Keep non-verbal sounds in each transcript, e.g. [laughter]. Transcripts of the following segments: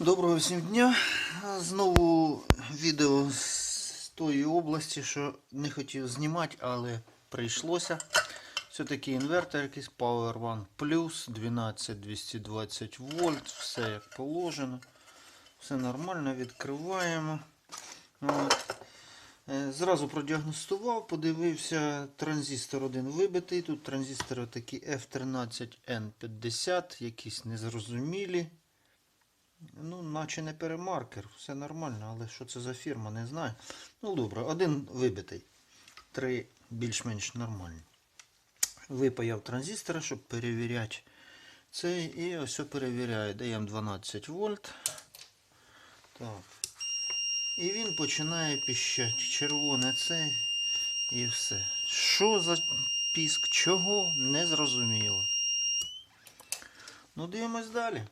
Доброго всім дня. Знову відео з тої області, що не хотів знімати, але прийшлося. Все-таки інвертор якийсь Power One Plus 12220 вольт, все як положено. Все нормально, відкриваємо. От. Е, Зразу продіагностував, подивився, транзистор один вибитий. Тут транзистори такі F13N50, якісь незрозумілі. Ну, наче не перемаркер, все нормально, але що це за фірма, не знаю. Ну, добре, один вибитий. Три більш-менш нормальні. Випаяв транзистора, щоб перевіряти цей. І ось перевіряю. Даємо 12 вольт. Так. І він починає піщати. Червоне це і все. Що за піск? Чого? Не зрозуміло. Ну, дивимось далі.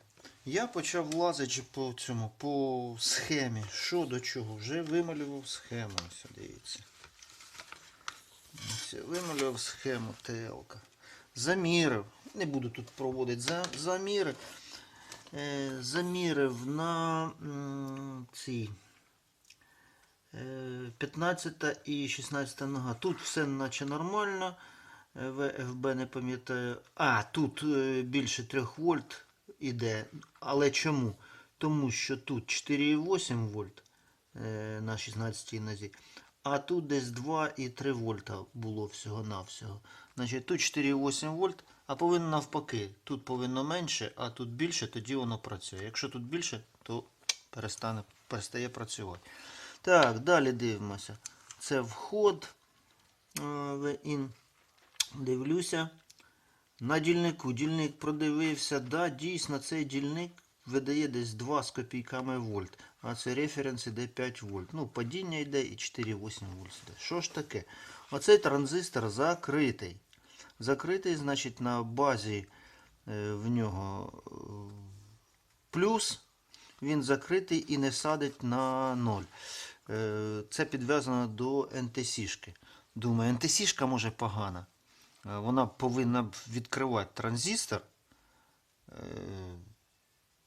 Я почав лазити по цьому, по схемі. Що до чого? Вже вималював схему. Ось, дивіться. Ось, вималював схему ТЛК. Замірив. Не буду тут проводити за, заміри. Е, замірив на м, цій е, 15 і 16 нога. Тут все наче нормально. Е, ВФБ не пам'ятаю. А, тут більше 3 вольт іде. Але чому? Тому що тут 4,8 вольт е, на 16 нозі, а тут десь 2,3 вольта було всього-навсього. Значить, тут 4,8 вольт, а повинно навпаки. Тут повинно менше, а тут більше, тоді воно працює. Якщо тут більше, то перестане, перестає працювати. Так, далі дивимося. Це вход е, в ін. Дивлюся. На дільнику. Дільник продивився. Да, дійсно, цей дільник видає десь 2 з копійками вольт. А це референс іде 5 вольт. Ну, падіння йде і 4,8 вольт йде. Що ж таке? Оцей транзистор закритий. Закритий, значить, на базі е, в нього е, плюс. Він закритий і не садить на 0. Е, це підв'язано до НТС-шки. Думаю, НТС-шка може погана. Е, Вона повинна відкривати транзистор. Е,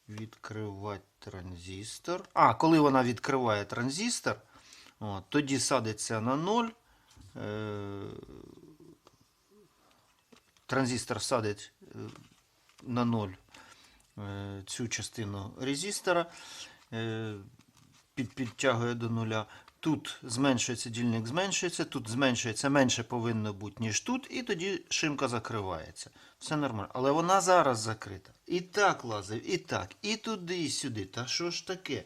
Відкривати транзистор. А, коли вона відкриває транзистор, от, тоді садиться на 0. Е, Транзистор садить на 0 е, цю частину резистора, підтягує до нуля. Тут зменшується дільник, зменшується, тут зменшується менше повинно бути, ніж тут, і тоді шимка закривається. Все нормально. Але вона зараз закрита. І так лазив, і так, і туди, і сюди. Та що ж таке?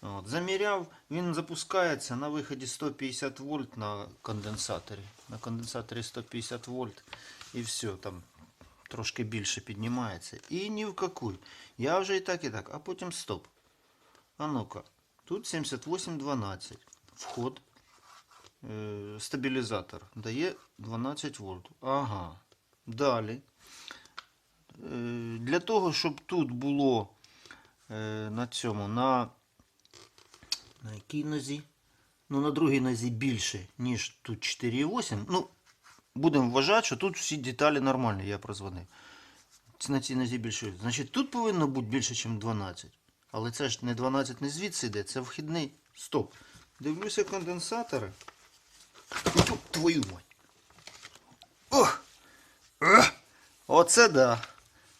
От, заміряв, він запускається на виході 150 вольт на конденсаторі. На конденсаторі 150 вольт. І все, там трошки більше піднімається. І ні в какую. Я вже і так, і так. А потім стоп. А ну-ка. Тут 7812. Вход. Е, стабілізатор. Дає 12 вольт. Ага. Далі. Е, для того, щоб тут було е, на цьому, на, на якій нозі? Ну, на другій нозі більше, ніж тут 4,8. Ну, будемо вважати, що тут всі деталі нормальні, я прозвонив. На цій нозі більше. Значить, тут повинно бути більше, ніж 12. Але це ж не 12 не звідси йде, це вхідний. Стоп. Дивлюся конденсатори. Твою мать. Ох! Ех! Оце да.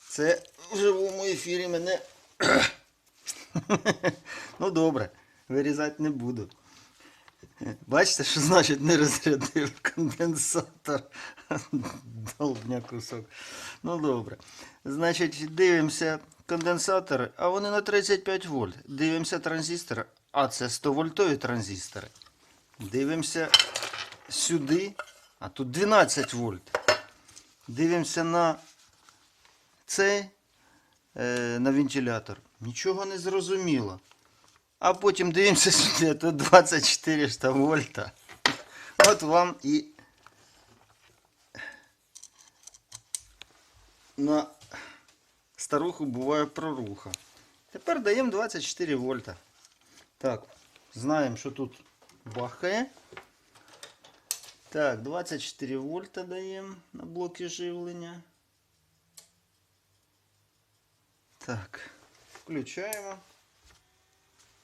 Це в живому ефірі мене. [laughs] ну добре, вирізати не буду. Бачите, що значить не розрядив конденсатор. [laughs] Долбня кусок. Ну добре. Значить, дивимося конденсатори, а вони на 35 вольт. Дивимося транзистори, а це 100 вольтові транзистори. Дивимося сюди, а тут 12 вольт. Дивимося на цей, е, на вентилятор. Нічого не зрозуміло. А потім дивимося сюди, тут 24 вольта. От вам і на старуху буває проруха. Тепер даємо 24 вольта. Так, знаємо, що тут бахає. Так, 24 вольта даємо на блоки живлення. Так, включаємо.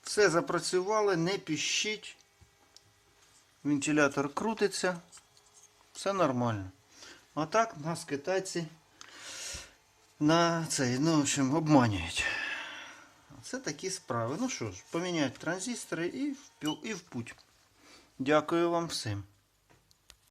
Все запрацювало, не піщить. Вентилятор крутиться. Все нормально. Отак нас китайці на цей, ну, в общем, обманюють. Це такі справи. Ну що ж, поміняють транзистори і в путь. Дякую вам всім.